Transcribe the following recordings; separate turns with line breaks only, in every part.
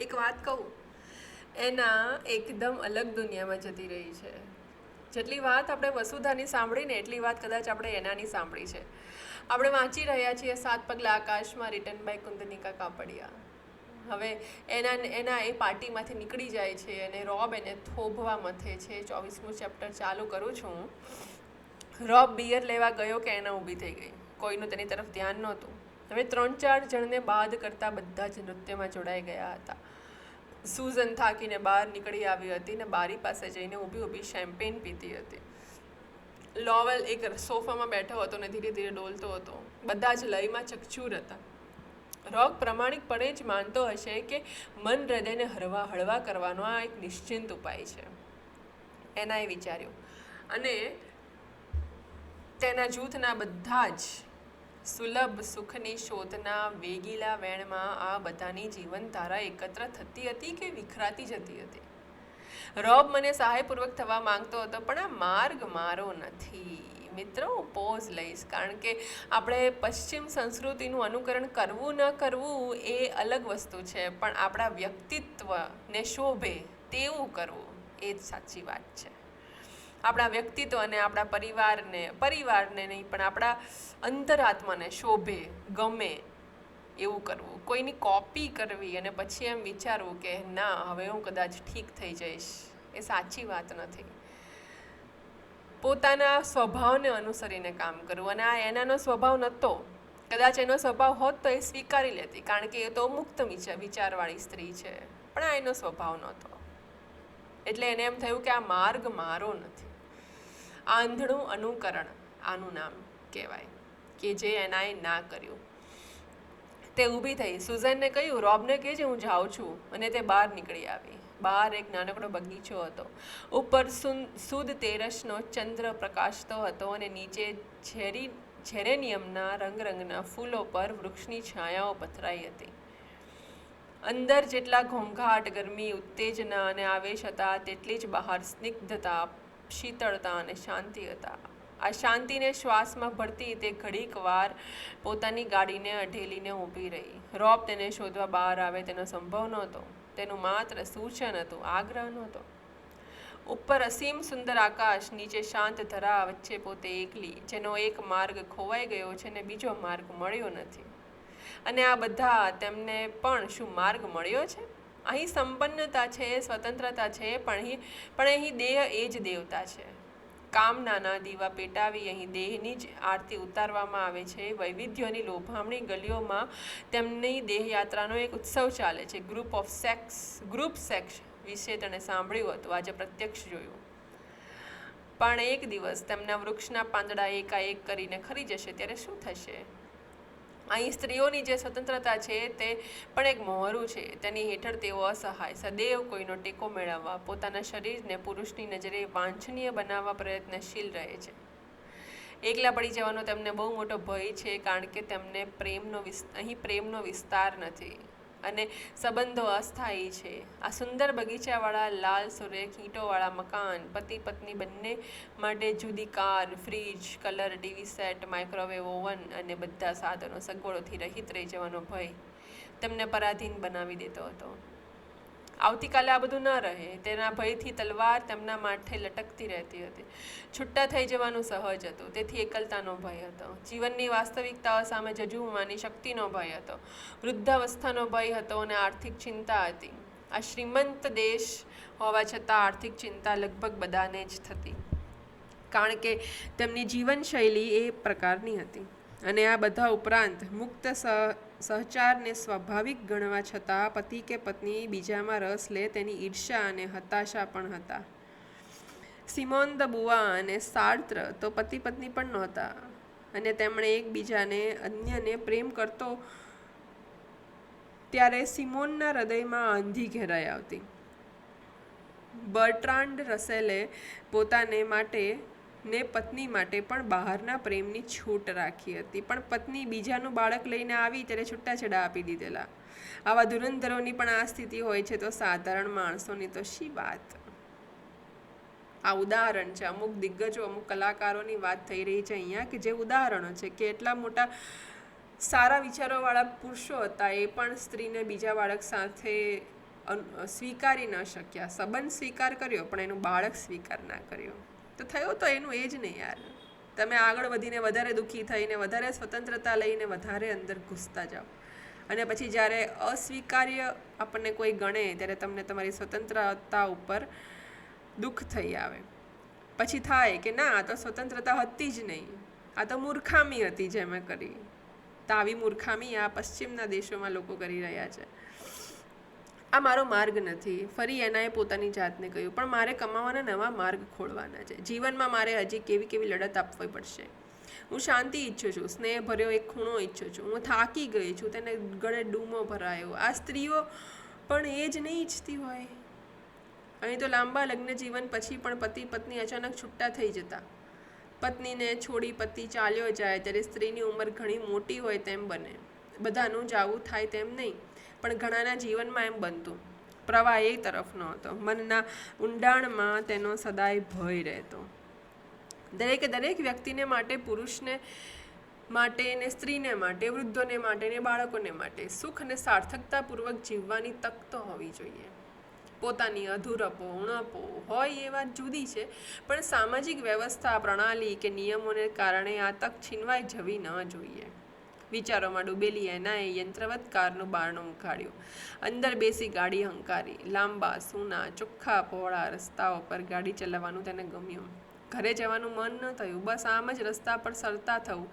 એક વાત કહું? એના એકદમ અલગ દુનિયામાં જતી રહી છે. જેટલી વાત આપણે વસુધાની સાંભળીને, એટલી વાત કદાચ આપણે એનાની સાંભળી છે. આપણે વાંચી રહ્યા છીએ, સાત પગલા આકાશમાં રિટર્ન બાય કુંદનિકા કાપડિયા. હવે એના એના એ પાર્ટીમાંથી નીકળી જાય છે અને રોબ એને થોભવા મથે છે. ચોવીસમું ચેપ્ટર ચાલુ કરું છું. રોબ બિયર લેવા ગયો કે એના ઊભી થઈ ગઈ? કોઈનું તેની તરફ ધ્યાન નહોતું. હવે ત્રણ ચાર જણને બાદ કરતાં બધા જ નૃત્યમાં જોડાઈ ગયા હતા. સુઝન થાકીને બહાર નીકળી આવી હતી ને બારી પાસે જઈને ઊભી ઊભી શેમ્પેન પીતી હતી. લોવેલ એક સોફામાં બેઠો હતો ને ધીરે ધીરે ડોલતો હતો. બધા જ લયમાં ચકચૂર હતા. રોગ પ્રમાણિકપણે જ માનતો હશે કે મન હૃદયને હળવા હળવા કરવાનો આ એક નિશ્ચિંત ઉપાય છે. એનાએ વિચાર્યું. અને તેના જૂથના બધા જ સુલભ સુખની શોધના વેગીલા વેણમાં આ બધાની જીવનધારા એકત્ર થતી હતી કે વિખરાતી જતી હતી? રોબ મને સહાયપૂર્વક થવા માંગતો હતો, પણ આ માર્ગ મારો નથી. મિત્રો હું પોઝ લઈશ, કારણ કે આપણે પશ્ચિમ સંસ્કૃતિનું અનુકરણ કરવું ન કરવું એ અલગ વસ્તુ છે, પણ આપણા વ્યક્તિત્વને શોભે તેવું કરવું એ જ સાચી વાત છે. આપણા વ્યક્તિત્વ અને આપણા પરિવારને પરિવારને નહીં, પણ આપણા અંતરાત્માને શોભે, ગમે એવું કરવું. કોઈની કોપી કરવી અને પછી એમ વિચારવું કે, ના, હવે હું કદાચ ઠીક થઈ જઈશ. એ સાચી વાત નથી. પોતાના સ્વભાવને અનુસરીને કામ કરવું. અને આ એનાનો સ્વભાવ નહોતો. કદાચ એનો સ્વભાવ હોત તો એ સ્વીકારી લેતી, કારણ કે એ તો મુક્ત વિચાર વિચારવાળી સ્ત્રી છે. પણ આ એનો સ્વભાવ નહોતો. એટલે એને એમ થયું કે આ માર્ગ મારો નથી. આંધળું અનુકરણ, આનું નામ કહેવાય, કે જે એનાએ ના કર્યું. તે ઊભી થઈ. સુઝનને કહ્યું, રોબને કહેજે હું જાઉં છું. અને તે બહાર નીકળી આવી. બહાર એક નાનકડો બગીચો હતો. ઉપર સુન, સુદ તેરસનો ચંદ્ર પ્રકાશતો હતો અને નીચે ઝેરી, ઝેરેનિયમના રંગરંગના ફૂલો પર વૃક્ષની છાયાઓ પથરાઈ હતી. અંદર જેટલા ઘોંઘાટ, ગરમી, ઉત્તેજના અને આવેશ હતા, તેટલી જ બહાર સ્નિગ્ધતા, શીતળતા અને શાંતિ હતા. આ શાંતિને શ્વાસમાં ભરતી તે ઘડીક વાર પોતાની ગાડીને અઢેલીને ઊભી રહી. રોબ તેને શોધવા બહાર આવે તેનો સંભવ નહોતો. તેનું માત્ર સૂચન હતું, આગ્રહ નહોતો. ઉપર અસીમ સુંદર આકાશ, નીચે શાંત ધરા, વચ્ચે પોતે એકલી, જેનો એક માર્ગ ખોવાઈ ગયો છે ને બીજો માર્ગ મળ્યો નથી. અને આ બધા તેમને પણ શું માર્ગ મળ્યો છે? અહીં સંપન્નતા છે, સ્વતંત્રતા છે, પણ અહીં પણ અહીં દેહ એ જ દેવતા છે. કામનાના દીવા પેટાવી અહીં દેહની જ આરતી ઉતારવામાં આવે છે. વૈવિધ્યોની લોભામણી ગલીઓમાં તેમની દેહયાત્રાનો એક ઉત્સવ ચાલે છે. Group of sex group sex વિશે તેણે સાંભળ્યું હતું, આજે પ્રત્યક્ષ જોયું. પણ એક દિવસ તેમના વૃક્ષના પાંદડા એકાએક કરીને ખરી જશે, ત્યારે શું થશે? અહીં સ્ત્રીઓની જે સ્વતંત્રતા છે તે પણ એક મોહરું છે. તેની હેઠળ તેઓ અસહાય, સદૈવ કોઈનો ટેકો મેળવવા, પોતાના શરીરને પુરુષની નજરે વાંછનીય બનાવવા પ્રયત્નશીલ રહે છે. એકલા પડી જવાનો તેમને બહુ મોટો ભય છે કારણ કે તેમને પ્રેમનો અહીં પ્રેમનો વિસ્તાર નથી. અને સંબંધો અસ્થાયી છે. આ સુંદર બગીચાવાળા લાલ સુરેખ, ઈંટોવાળા મકાન, પતિ પત્ની બંને માટે જુદી car, fridge, colour, TV set, microwave oven અને બધા સાધનો સગવડોથી રહિત રહી જવાનો ભય તેમને પરાધીન બનાવી દેતો હતો. આવતીકાલે આ બધું ન રહે. તેના ભયથી તલવાર તેમના માથે લટકતી રહેતી હતી. છૂટા થઈ જવાનું સહજ હતું. તેથી એકલતાનો ભય હતો. જીવનની વાસ્તવિકતાઓ સામે જજુમવાની શક્તિનો ભય હતો. વૃદ્ધાવસ્થાનો ભય હતો અને આર્થિક ચિંતા હતી. આ શ્રીમંત દેશ હોવા છતાં આર્થિક ચિંતા લગભગ બધાને જ થતી. કારણ કે તેમની જીવનશૈલી એ પ્રકારની હતી. અને આ બધા ઉપરાંત મુક્ત સહચારને સ્વાભાવિક ગણવા છતાં પતિ કે પત્ની બીજામાં રસ લે તેની ઈર્ષા અને હતાશા પણ હતા. સિમોન દ બુઆ અને સાર્ત્ર તો પતિ પત્ની પણ નહોતા અને તેમણે એકબીજાને, અન્યને પ્રેમ કરતો ત્યારે સિમોનના હૃદયમાં આંધી ઘેરાઈ આવતી. બર્ટ્રાન્ડ રસેલે પોતાને માટે ને પત્ની માટે પણ બહારના પ્રેમની છૂટ રાખી હતી. પણ પત્ની બીજાનું બાળક લઈને આવી ત્યારે છૂટાછેડા આપી દીધેલા. આવા ધુરંધરોની પણ આ સ્થિતિ હોય છે તો સાધારણ માણસોની તો શી વાત? આ ઉદાહરણ છે. અમુક દિગ્ગજો, અમુક કલાકારોની વાત થઈ રહી છે અહીંયા કે જે ઉદાહરણો છે કે એટલા મોટા સારા વિચારોવાળા પુરુષો હતા એ પણ સ્ત્રીને બીજા બાળક સાથે સ્વીકારી ન શક્યા. સંબંધ સ્વીકાર કર્યો, પણ એનું બાળક સ્વીકાર ના કર્યો. તો થયો તો એનું એ જ નહીં યાર. તમે આગળ વધીને વધારે દુઃખી થઈને, વધારે સ્વતંત્રતા લઈને વધારે અંદર ઘૂસતા જાઓ. અને પછી જ્યારે અસ્વીકાર્ય આપણને કોઈ ગણે, ત્યારે તમને તમારી સ્વતંત્રતા ઉપર દુઃખ થઈ આવે. પછી થાય કે ના, આ તો સ્વતંત્રતા હતી જ નહીં. આ તો મૂર્ખામી હતી જે મેં કરી. તો આવી મૂર્ખામી આ પશ્ચિમના દેશોમાં લોકો કરી રહ્યા છે. આ મારો માર્ગ નથી. ફરી એનાએ પોતાની જાતને કહ્યું. પણ મારે કમાવાના નવા માર્ગ ખોળવાના છે. જીવનમાં મારે હજી કેવી કેવી લડત આપવી પડશે? હું શાંતિ ઈચ્છું છું. સ્નેહ ભર્યો એક ખૂણો ઈચ્છું છું. હું થાકી ગઈ છું. તેને ગળે ડૂમો ભરાયો. આ સ્ત્રીઓ પણ એ જ નહીં ઈચ્છતી હોય. અહીં તો લાંબા લગ્ન જીવન પછી પણ પતિ પત્ની અચાનક છૂટા થઈ જતા. પત્નીને છોડી પતિ ચાલ્યો જાય. ત્યારે સ્ત્રીની ઉંમર ઘણી મોટી હોય તેમ બને. બધાનું જ આવું થાય તેમ નહીં. પણ ઘણાના જીવનમાં એમ બનતું. પ્રવાહ એ તરફનો હતો. મનના ઊંડાણમાં તેનો સદાય ભય રહેતો. દરેકે દરેક વ્યક્તિને માટે, પુરુષને માટે, ને સ્ત્રીને માટે, વૃદ્ધોને માટે, ને બાળકોને માટે સુખ અને સાર્થકતાપૂર્વક જીવવાની તક તો હોવી જોઈએ. પોતાની અધૂરપો, ઉણપો હોય એ વાત જુદી છે, પણ સામાજિક વ્યવસ્થા, પ્રણાલી કે નિયમોને કારણે આ તક છીનવાઈ જવી ન જોઈએ. વિચારોમાં ડૂબેલી એનાએ યંત્રવત કારનું બારણું ઉખાડ્યું. અંદર બેસી ગાડી હંકારી, લાંબા, સૂના, ચોખ્ખા, પહોળા રસ્તાઓ પર ગાડી ચલાવવાનું તેને ગમ્યું. ઘરે જવાનું મન ન થયું, બસ આમ જ રસ્તા પર સરતા થવું,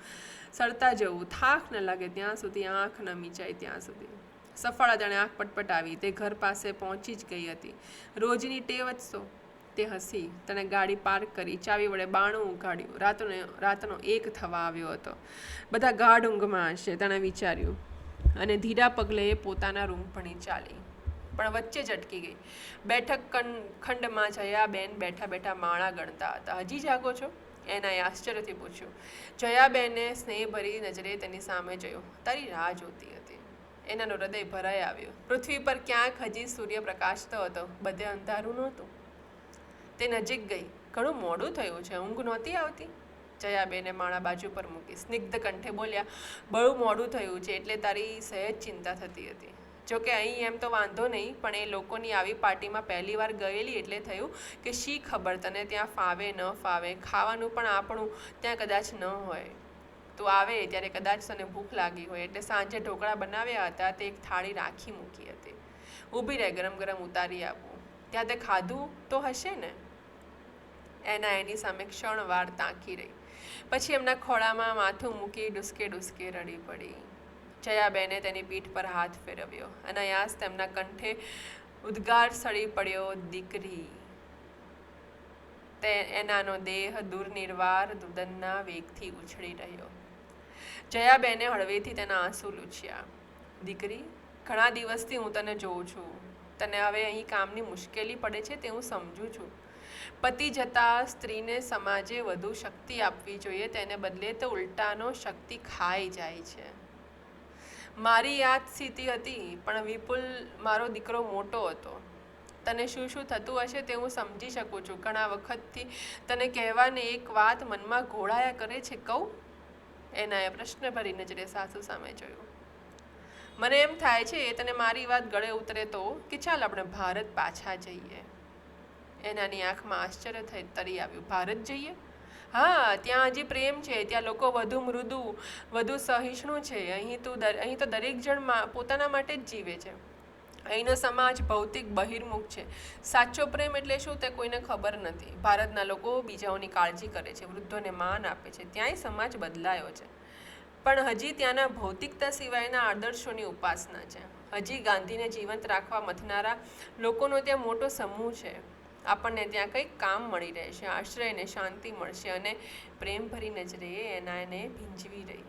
સરતા જવું. થાક ન લાગે ત્યાં સુધી, આંખ ન મીચાય ત્યાં સુધી. સફળા જાણે આંખ પટપટાવી, તે ઘર પાસે પહોંચી જ ગઈ હતી. રોજની ટેવ જ સો. તે હસી તને ગાડી પાર્ક કરી, ચાવી વડે બાણું ઉઘાડ્યું. રાતનો રાતનો એક થવા આવ્યો હતો. બધા ગાઢ ઊંઘમાં હશે, તેણે વિચાર્યું. અને ધીરા પગલે એ પોતાના રૂમ ભણી ચાલી. પણ વચ્ચે જ અટકી ગઈ. બેઠક ખંડમાં જયાબેન બેઠા બેઠા માળા ગણતા હતા. હજી જાગો છો? એનાએ આશ્ચર્યથી પૂછ્યું. જયાબેને સ્નેહભરી નજરે તેની સામે જોયો. તારી રાહ જોતી હતી. એનાનું હૃદય ભરાઈ આવ્યું. પૃથ્વી પર ક્યાંક હજી સૂર્ય પ્રકાશતો હતો. બધે અંધારું નહોતું. તે નજીક ગઈ. ઘણું મોડું થયું છે. ઊંઘ નહોતી આવતી. જયાબેને માળા બાજુ પર મૂકી સ્નિગ્ધ કંઠે બોલ્યા, બહુ મોડું થયું છે, એટલે તારી સહેજ ચિંતા થતી હતી. જોકે અહીં એમ તો વાંધો નહીં, પણ એ લોકોની આવી પાર્ટીમાં પહેલી વાર ગયેલી એટલે થયું કે શી ખબર તને ત્યાં ફાવે, ન ફાવે, ખાવાનું પણ આપણું ત્યાં કદાચ ન હોય. તું આવે ત્યારે કદાચ તને ભૂખ લાગી હોય. એટલે સાંજે ઢોકળા બનાવ્યા હતા, તે એક થાળી રાખી મૂકી હતી. ઊભી રહે, ગરમ ગરમ ઉતારી આપું. ત્યાં તે ખાધું તો હશે ને? એના એની સામે ક્ષણવાર તાંકી રહી. પછી એમના ખોળામાં માથું મૂકી ડુસકે ડુસકે રડી પડી. જયાબેને તેની પીઠ પર હાથ ફેરવ્યો. અનાયાસ તેમના કંઠે ઉદ્ગાર સળી પડ્યો, દીકરી, તે એનાનો દેહ દુર્નિર્વાર દુદનના વેગથી ઉછળી રહ્યો. જયાબેને હળવેથી તેના આંસુ લૂછ્યા. દીકરી, ઘણા દિવસથી હું તને જોઉં છું. તને હવે અહીં કામની મુશ્કેલી પડે છે તે હું સમજું છું. પતિ જતાં સ્ત્રીને સમાજે વધુ શક્તિ આપવી જોઈએ તેને બદલે તો ઉલટાનો શક્તિ ખાઈ જાય છે. મારી યાદ સ્થિતિ હતી, પણ વિપુલ મારો દીકરો મોટો હતો. તને શું શું થતું હશે તે હું સમજી શકું છું ઘણા વખતથી તને કહેવાને એક વાત મનમાં ઘોળાયા કરે છે, કહું? એનાએ પ્રશ્ન ભરી નજરે સાસુ સામે જોયું. મને એમ થાય છે તને મારી વાત ગળે ઉતરે તો કે ચાલ આપણે ભારત પાછા જઈએ. એનાની આંખમાં આશ્ચર્ય થઈ, તરી આવ્યું, ભારત જઈએ? હા, ત્યાં હજી પ્રેમ છે, ત્યાં લોકો વધુ મૃદુ, વધુ સહિષ્ણુ છે. અહીં તું અહીં તો દરેક જણ પોતાના માટે જ જીવે છે. અહીંનો સમાજ ભૌતિક બહિર્મુખ છે. સાચો પ્રેમ એટલે શું તે કોઈને ખબર નથી. ભારતના લોકો બીજાઓની કાળજી કરે છે, વૃદ્ધોને માન આપે છે. ત્યાંય સમાજ બદલાયો છે. પણ હજી ત્યાંના ભૌતિકતા સિવાયના આદર્શોની ઉપાસના છે. હજી ગાંધીને જીવંત રાખવા મથનારા લોકોનો ત્યાં મોટો સમૂહ છે. આપણને ત્યાં કંઈક કામ મળી રહેશે આશ્રયને શાંતિ મળશે અને પ્રેમભરી નજરે એના એને ભીંજવી રહી.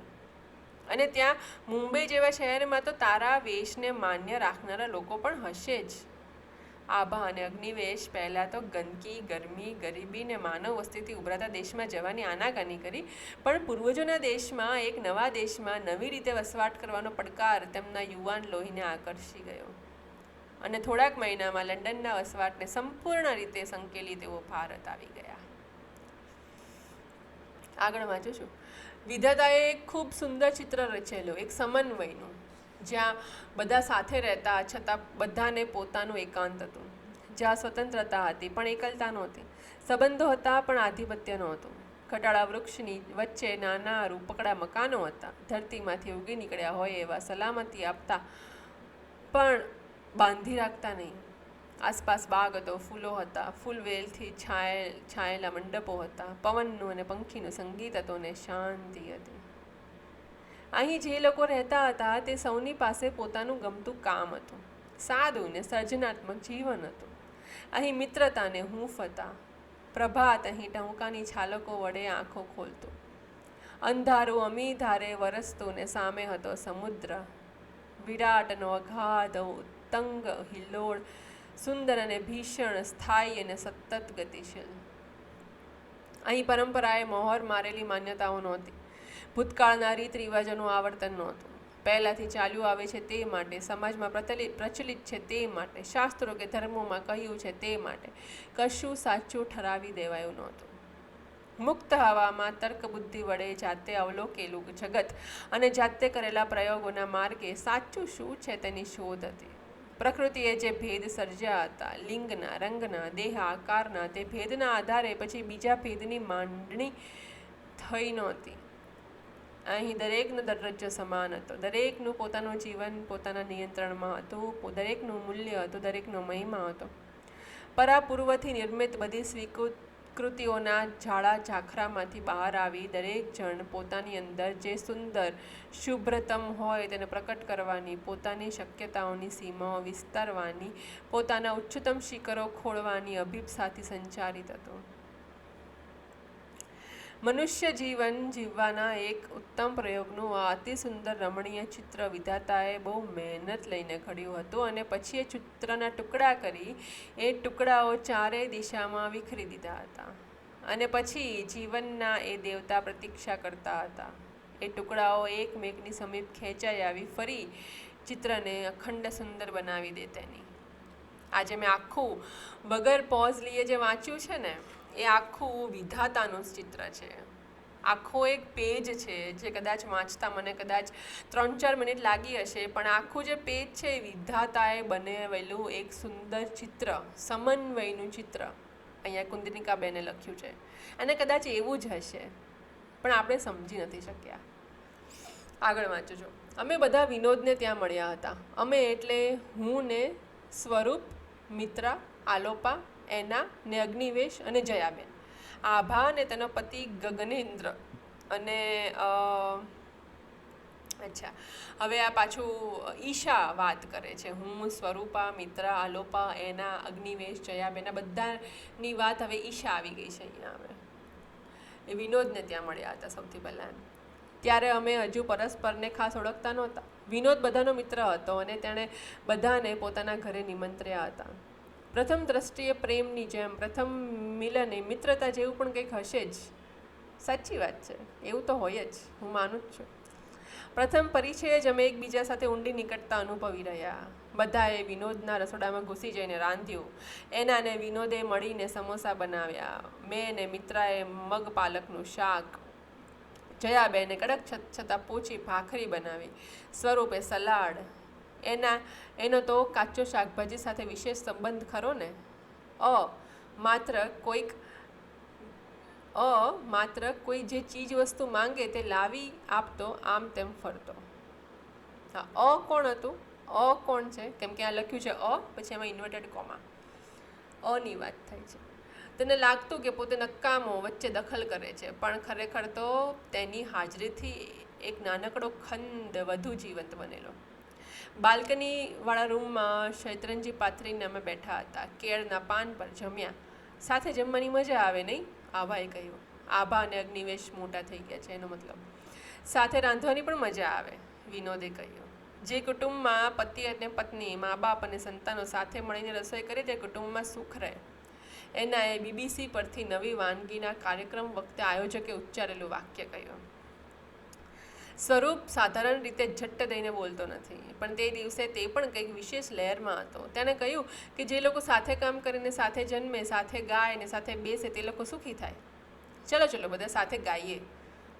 અને ત્યાં મુંબઈ જેવા શહેરમાં તો તારા વેશને માન્ય રાખનારા લોકો પણ હશે જ. આભા અને અગ્નિવેશ પહેલાં તો ગંદકી, ગરમી, ગરીબી ને માનવ વસ્તીથી ઉભરાતા દેશમાં જવાની આનાકાની કરી. પણ પૂર્વજોના દેશમાં, એક નવા દેશમાં નવી રીતે વસવાટ કરવાનો પડકાર તેમના યુવાન લોહીને આકર્ષી ગયો. અને થોડાક મહિનામાં લંડનના વસવાટને સંપૂર્ણ રીતે સંકેલી તેઓ ભારત આવી ગયા. આગળ વાંચું છું. વિધાતાએ ખૂબ સુંદર ચિત્ર રચેલું, એક સમન્વયનું. જ્યાં બધા સાથે રહેતા છતાં બધાને પોતાનું એકાંત હતું. જ્યાં સ્વતંત્રતા હતી પણ એકલતા નહોતી. સંબંધો હતા પણ આધિપત્ય નહોતું. ખટાળા વૃક્ષની વચ્ચે નાના રૂપકડા મકાનો હતા. ધરતીમાંથી ઉગી નીકળ્યા હોય એવા સલામતી આપતા પણ બાંધી રાખતા નહીં. આસપાસ બાગ હતો ફૂલો હતા. ફૂલવેલથી છાયે છાયેલા મંડપો હતા. પવનનું અને પંખીનું સંગીત હતું અને શાંતિ હતી. અહીં જે લોકો રહેતા હતા, તે સૌની પાસે પોતાનું ગમતું કામ હતું. સાદું ને સર્જનાત્મક જીવન હતું. અહીં મિત્રતા ને હૂંફ હતા. પ્રભાત અહીં ટહુકાની છાલકો વડે આંખો ખોલતો. અંધારું અમી ધારે વરસતું ને સામે હતો સમુદ્ર. વિરાટનો અગાધ તંગ હિલ્લોળ સુંદર અને ભીષણ, સ્થાયી અને સતત ગતિશીલ. અહીં પરંપરાએ મોહર મારેલી માન્યતાઓ નહોતી. ભૂતકાળના રીત રિવાજોનું આવર્તન નહોતું. પહેલાંથી ચાલ્યું આવે છે તે માટે, સમાજમાં પ્રચલિત પ્રચલિત છે તે માટે, શાસ્ત્રો કે ધર્મોમાં કહ્યું છે તે માટે કશું સાચું ઠરાવી દેવાયું નહોતું. મુક્ત હવામાં તર્ક બુદ્ધિ વડે જાતે અવલોકેલું જગત અને જાતે કરેલા પ્રયોગોના માર્ગે સાચું શું છે તેની શોધ હતી. પ્રકૃતિએ જે ભેદ સર્જ્યા હતા, લિંગના, રંગના, દેહ, આકારના તે ભેદના આધારે પછી બીજા ભેદની માંડણી થઈ નહોતી. અહીં દરેકનો દરજ્જો સમાન હતો. દરેકનું પોતાનું જીવન, પોતાના નિયંત્રણમાં હતું દરેકનું મૂલ્ય હતું, દરેકનો મહિમા હતો. પરાપૂર્વથી નિર્મિત બધી સ્વીકૃત કૃતિઓના ઝાડા ઝાખરામાંથી બહાર આવી દરેક જણ પોતાની અંદર જે સુંદર, શુભ્રતમ હોય તેને પ્રકટ કરવાની, પોતાની શક્યતાઓની સીમાઓ વિસ્તારવાની, પોતાના ઉચ્ચતમ શિખરો ખોળવાની અભિપ્સાથી સંચારિત હતું. મનુષ્ય જીવન જીવવાના એક ઉત્તમ પ્રયોગનું આ અતિ સુંદર રમણીય ચિત્ર વિધાતાએ બહુ મહેનત લઈને ઘડ્યું હતું અને પછી એ ચિત્રના ટુકડા કરી એ ટુકડાઓ ચારેય દિશામાં વિખરી દીધા હતા. અને પછી જીવનના એ દેવતા પ્રતીક્ષા કરતા હતા. એ ટુકડાઓ એકમેકની સમીપ ખેંચાઈ આવી, ફરી ચિત્રને અખંડ સુંદર બનાવી દે તેની. આજે મેં આખું વગર પોઝ લઈએ જે વાંચ્યું છે ને એ આખું વિધાતાનું ચિત્ર છે. આખો એક પેજ છે જે કદાચ વાંચતા મને કદાચ ત્રણ ચાર મિનિટ લાગી હશે, પણ આખું જે પેજ છે એ વિધાતાએ બનાવેલું એક સુંદર ચિત્ર, સમન્વયનું ચિત્ર. અહીંયા કુંદનિકાબેને લખ્યું છે. અને કદાચ એવું જ હશે, પણ આપણે સમજી નથી શક્યા. આગળ વાંચો છો અમે બધા વિનોદને ત્યાં મળ્યા હતા. અમે એટલે હું ને સ્વરૂપ, મિત્રા, આલોપા એના ને અગ્નિવેશ અને જયાબેન. આભા અને તેનો પતિ ગગનેન્દ્ર અને અચ્છા. હવે આ પાછું ઈશા વાત કરે છે. હું, સ્વરૂપા, મિત્રા, આલોપા, એના, અગ્નિવેશ, જયાબેન, આ બધાની વાત હવે ઈશા આવી ગઈ છે અહીંયા હવે. એ વિનોદને ત્યાં મળ્યા હતા સૌથી પહેલાં ત્યારે અમે હજુ પરસ્પરને ખાસ ઓળખતા નહોતા. વિનોદ બધાનો મિત્ર હતો અને તેણે બધાને પોતાના ઘરે નિમંત્ર્યા હતા. પ્રથમ દ્રષ્ટિએ પ્રેમની જેમ, પ્રથમ મિલને મિત્રતા જેવું પણ કંઈક હશે જ. સાચી વાત છે. એવું તો હોય જ. હું માનું જ છું. પ્રથમ પરિચય જ અમે એકબીજા સાથે ઊંડી નિકટતા અનુભવી રહ્યા. બધાએ વિનોદના રસોડામાં ઘૂસી જઈને રાંધ્યું. એનાને વિનોદે મળીને સમોસા બનાવ્યા. મેં ને મિત્રાએ મગ પાલકનું શાક, જયાબેને કડક છ- છતાં પોચી ભાખરી બનાવી. સ્વરૂપે સલાડ એના, એનો તો કાચો શાકભાજી સાથે વિશેષ સંબંધ ખરો ને? અ, માત્ર કોઈક, અ, માત્ર કોઈ જે ચીજ વસ્તુ માંગે તે લાવી આપતો, આમ તેમ ફરતો. હા અ કોણ હતું? અ કોણ છે? કેમ કે આ લખ્યું છે અ, પછી એમાં ઇન્વર્ટેડ કોમા અની વાત થાય છે. તેને લાગતું કે પોતે નકામો વચ્ચે દખલ કરે છે, પણ ખરેખર તો તેની હાજરીથી એક નાનકડો ખંડ વધુ જીવંત બનેલો. બાલ્કનીવાળા રૂમમાં શૈતરંજી પાથરીને અમે બેઠા હતા. કેળના પાન પર જમ્યા. સાથે જમવાની મજા આવે નહીં? આભાએ કહ્યું. આભા અને અગ્નિવેશ મોટા થઈ ગયા છે, એનો મતલબ. સાથે રાંધવાની પણ મજા આવે, વિનોદે કહ્યું. જે કુટુંબમાં પતિ અને પત્ની, મા બાપ અને સંતાનો સાથે મળીને રસોઈ કરે તે કુટુંબમાં સુખ રહે. એના એ બીબીસી પરથી નવી વાનગીના કાર્યક્રમ વખતે આયોજકે ઉચ્ચારેલું વાક્ય કહ્યું. સ્વરૂપ સાધારણ રીતે ઝટ્ટ દઈને બોલતો નથી. પણ તે દિવસે તે પણ કંઈક વિશેષ લહેરમાં હતો. તેણે કહ્યું કે જે લોકો સાથે કામ કરીને સાથે જન્મે, સાથે ગાય ને સાથે બેસે તે લોકો સુખી થાય. ચલો ચલો, બધા સાથે ગાઈએ.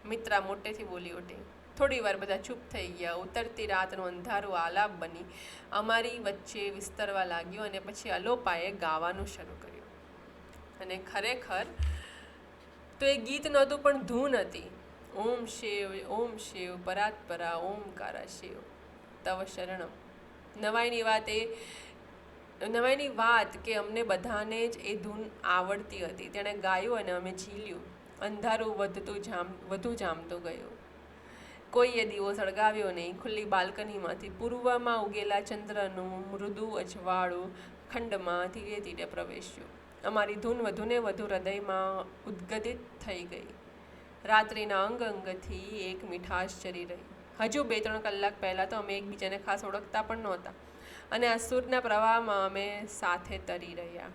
મિત્રા મોટેથી બોલી ઉઠી. થોડી વાર બધા ચૂપ થઈ ગયા. ઉતરતી રાતનું અંધારું આલાપ બની. અમારી વચ્ચે વિસ્તરવા લાગ્યું અને પછી અલોપાએ ગાવાનું શરૂ કર્યું. અને ખરેખર તો એ ગીત નહોતું, પણ ધૂન હતી. ઓમ શિવ ઓમ શિવ પરાત્પરા ઓમકારા શિવ. તવ શરણમ. નવાઈની વાત એ, નવાઈની વાત કે અમને બધાને જ એ ધૂન આવડતી હતી. તેણે ગાયું અને અમે ઝીલ્યું અંધારું વધતું જામ, વધુ જામતું ગયું. કોઈએ દીવો સળગાવ્યો નહીં. ખુલ્લી બાલ્કનીમાંથી પૂર્વમાં ઉગેલા ચંદ્રનું મૃદુ અજવાળું ખંડમાં ધીરે ધીરે પ્રવેશ્યું. અમારી ધૂન વધુને વધુ હૃદયમાં ઉદ્ગતિત થઈ ગઈ. રાત્રિના અંગ અંગથી એક મીઠાશ ચરી રહી. હજુ બે ત્રણ કલાક પહેલાં તો અમે એકબીજાને ખાસ ઓળખતા પણ નહોતા. અને આ સૂરના પ્રવાહમાં અમે સાથે તરી રહ્યા.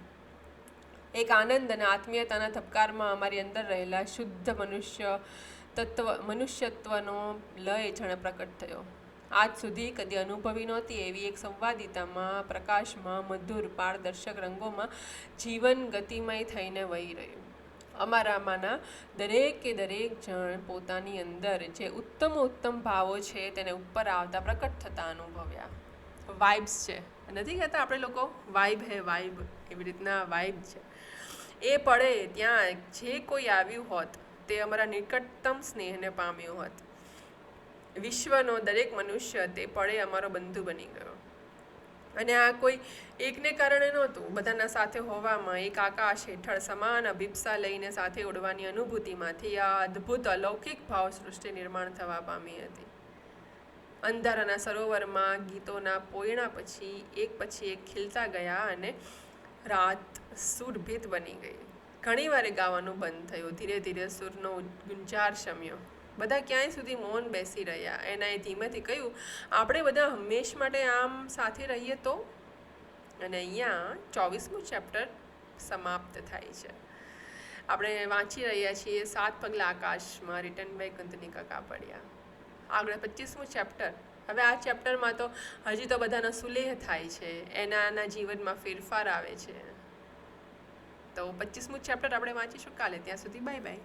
એક આનંદ અને આત્મીયતાના ધબકારમાં અમારી અંદર રહેલા શુદ્ધ મનુષ્ય તત્વ, મનુષ્યત્વનો લય જાણે પ્રકટ થયો. આજ સુધી કદી અનુભવી નહોતી એવી એક સંવાદિતામાં, પ્રકાશમાં, મધુર, પારદર્શક રંગોમાં જીવન ગતિમય થઈને વહી રહ્યું. અમારામાંના દરેકે દરેક જણ પોતાની અંદર જે ઉત્તમ ઉત્તમ ભાવો છે તેને ઉપર આવતા પ્રકટ થતા અનુભવ્યા. વાઇબ્સ છે. નથી કહેતા આપણે લોકો વાઇબ હે વાઇબ એવી રીતના વાઇબ છે. એ પડે ત્યાં જે કોઈ આવ્યું હોત, તે અમારા નિકટતમ સ્નેહને પામ્યું હોત. વિશ્વનો દરેક મનુષ્ય તે પડે અમારો બંધુ બની ગયો. અને આ કોઈ એકને કારણે નહોતું. બધાના સાથે હોવામાં એક આકાશ હેઠળ સમાન અભિપ્સા લઈને સાથે ઉડવાની અનુભૂતિમાંથી આ અદ્ભુત અલૌકિક ભાવ સૃષ્ટિ નિર્માણ થવા પામી હતી. અંધારાના સરોવરમાં ગીતોના પોયણા પછી, એક પછી એક ખીલતા ગયા અને રાત સુરભિત બની ગઈ. ઘણી વારે ગાવાનું બંધ થયું. ધીરે ધીરે સૂરનો ગુંજાર શમ્યો બધા ક્યાંય સુધી મૌન બેસી રહ્યા. એનાએ ધીમેથી કહ્યું, આપણે બધા હંમેશ માટે આમ સાથે રહીએ તો? અને અહીંયા ચોવીસમું ચેપ્ટર સમાપ્ત થાય છે. આપણે વાંચી રહ્યા છીએ, સાત પગલા આકાશમાં રિટર્ન બાય કકા પડ્યા. આગળ પચીસમું ચેપ્ટર. હવે આ ચેપ્ટરમાં તો હજી તો બધાનો સુલેહ થાય છે, એનાના જીવનમાં ફેરફાર આવે છે. તો પચીસમું ચેપ્ટર આપણે વાંચીશું કાલે. ત્યાં સુધી બાય બાય.